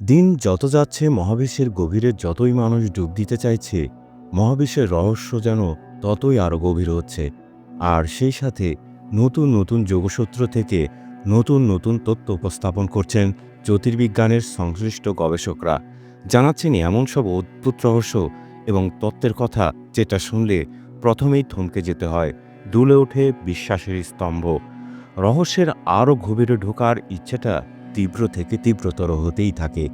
দিন যত যাচ্ছে, মহাবিশ্বের গভীরে যতই মানুষ ডুব দিতে চাইছে, মহাবিশ্বের রহস্য যেন ততই আরও গভীর হচ্ছে। আর সেই সাথে নতুন নতুন যোগসূত্র থেকে নতুন নতুন তথ্য উপস্থাপন করছেন জ্যোতির্বিজ্ঞানের সংশ্লিষ্ট গবেষকরা। জানাচ্ছেন এমন সব অদ্ভুত রহস্য এবং তত্ত্বের কথা যেটা শুনলে প্রথমেই থমকে যেতে হয়, দুলে ওঠে বিশ্বাসের স্তম্ভ। রহস্যের আরও গভীরে ঢোকার ইচ্ছেটা তীব্র থেকে তীব্রতর হতেই থাকে।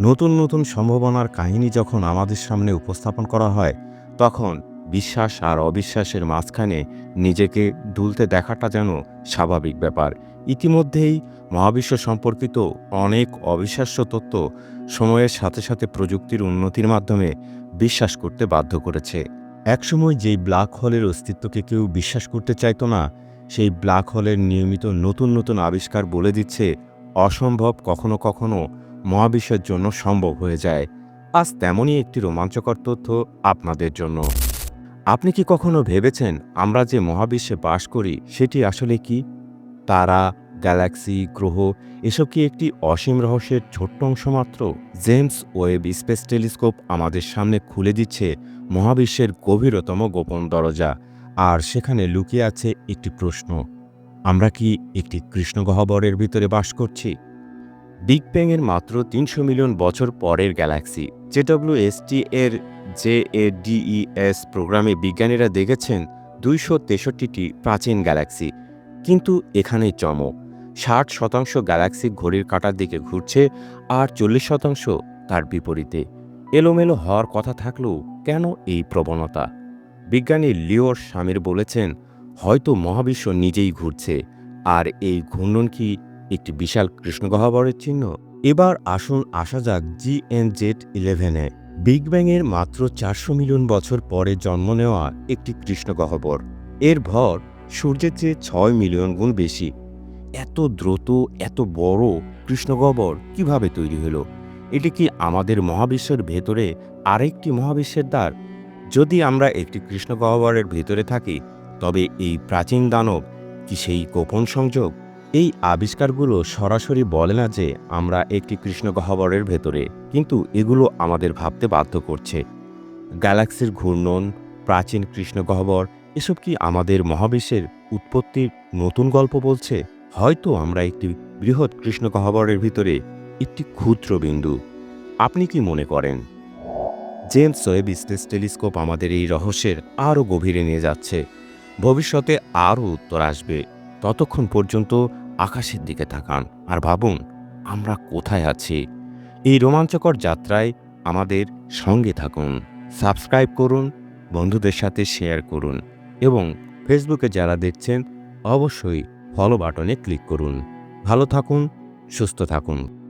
নতুন নতুন সম্ভাবনার কাহিনী যখন আমাদের সামনে উপস্থাপন করা হয়, তখন বিশ্বাস আর অবিশ্বাসের মাঝখানে নিজেকে দুলতে দেখাটা যেন স্বাভাবিক ব্যাপার। ইতিমধ্যেই মহাবিশ্ব সম্পর্কিত অনেক অবিশ্বাস্য তত্ত্ব সময়ের সাথে সাথে প্রযুক্তির উন্নতির মাধ্যমে বিশ্বাস করতে বাধ্য করেছে। একসময় যেই ব্ল্যাক হোলের অস্তিত্বকে কেউ বিশ্বাস করতে চাইতো না, সেই ব্ল্যাক হোলের নিয়মিত নতুন নতুন আবিষ্কার বলে দিচ্ছে অসম্ভব কখনো কখনো মহাবিশ্বের জন্য সম্ভব হয়ে যায়। আজ তেমনই একটি রোমাঞ্চকর তথ্য আপনাদের জন্য। আপনি কি কখনো ভেবেছেন আমরা যে মহাবিশ্বে বাস করি সেটি আসলে কি? তারা, গ্যালাক্সি, গ্রহ, এসব কি একটি অসীম রহস্যের ছোট্ট অংশ মাত্র? জেমস ওয়েব স্পেস টেলিস্কোপ আমাদের সামনে খুলে দিচ্ছে মহাবিশ্বের গভীরতম গোপন দরজা। আর সেখানে লুকিয়ে আছে একটি প্রশ্ন। আমরা কি একটি কৃষ্ণগহ্বরের ভিতরে বাস করছি? বিগ ব্যাংয়ের মাত্র তিনশো মিলিয়ন বছর পরের গ্যালাক্সি, জেডব্লিউএসটি এর জে এ ডিইএস প্রোগ্রামে বিজ্ঞানীরা দেখেছেন দুইশো তেষট্টিটি প্রাচীন গ্যালাক্সি, কিন্তু এখানে চমক। ষাট শতাংশ গ্যালাক্সি ঘড়ির কাঁটার দিকে ঘুরছে আর চল্লিশ শতাংশ তার বিপরীতে। এলোমেলো হওয়ার কথা থাকলেও কেন এই প্রবণতা? বিজ্ঞানী লিওর স্বামীর বলেছেন হয়তো মহাবিশ্ব নিজেই ঘুরছে, আর এই ঘূর্ণন কি একটি বিশাল কৃষ্ণগহ্বরের চিহ্ন? এবার আসুন আসা যাক জি এন জেট ইলেভেনে বিগ ব্যাংয়ের মাত্র চারশো মিলিয়ন বছর পরে জন্ম নেওয়া একটি কৃষ্ণগহ্বর। এর ভর সূর্যের চেয়ে ছয় মিলিয়ন গুণ বেশি। এত দ্রুত, এত বড় কৃষ্ণগহ্বর কীভাবে তৈরি হলো? এটি কি আমাদের মহাবিশ্বের ভেতরে আরেকটি মহাবিশ্বের দ্বার? যদি আমরা একটি কৃষ্ণগহ্বরের ভেতরে থাকি তবে এই প্রাচীন দানব কি সেই গোপন সংযোগ? এই আবিষ্কারগুলো সরাসরি বলে না যে আমরা একটি কৃষ্ণগহ্বরের ভেতরে, কিন্তু এগুলো আমাদের ভাবতে বাধ্য করছে। গ্যালাক্সির ঘূর্ণন, প্রাচীন কৃষ্ণগহ্বর এসব কি আমাদের মহাবিশ্বের উৎপত্তির নতুন গল্প বলছে? হয়তো আমরা একটি বৃহৎ কৃষ্ণগহ্বরের ভিতরে একটি ক্ষুদ্র বিন্দু। আপনি কি মনে করেন? জেমস ওয়েব স্পেস টেলিস্কোপ আমাদের এই রহস্যের আরও গভীরে নিয়ে যাচ্ছে। ভবিষ্যতে আরও উত্তর আসবে। ততক্ষণ পর্যন্ত আকাশের দিকে তাকান আর ভাবুন, আমরা কোথায় আছি? এই রোমাঞ্চকর যাত্রায় আমাদের সঙ্গে থাকুন। সাবস্ক্রাইব করুন, বন্ধুদের সাথে শেয়ার করুন এবং ফেসবুকে যারা দেখছেন, অবশ্যই ফলো বাটনে ক্লিক করুন। ভালো থাকুন, সুস্থ থাকুন।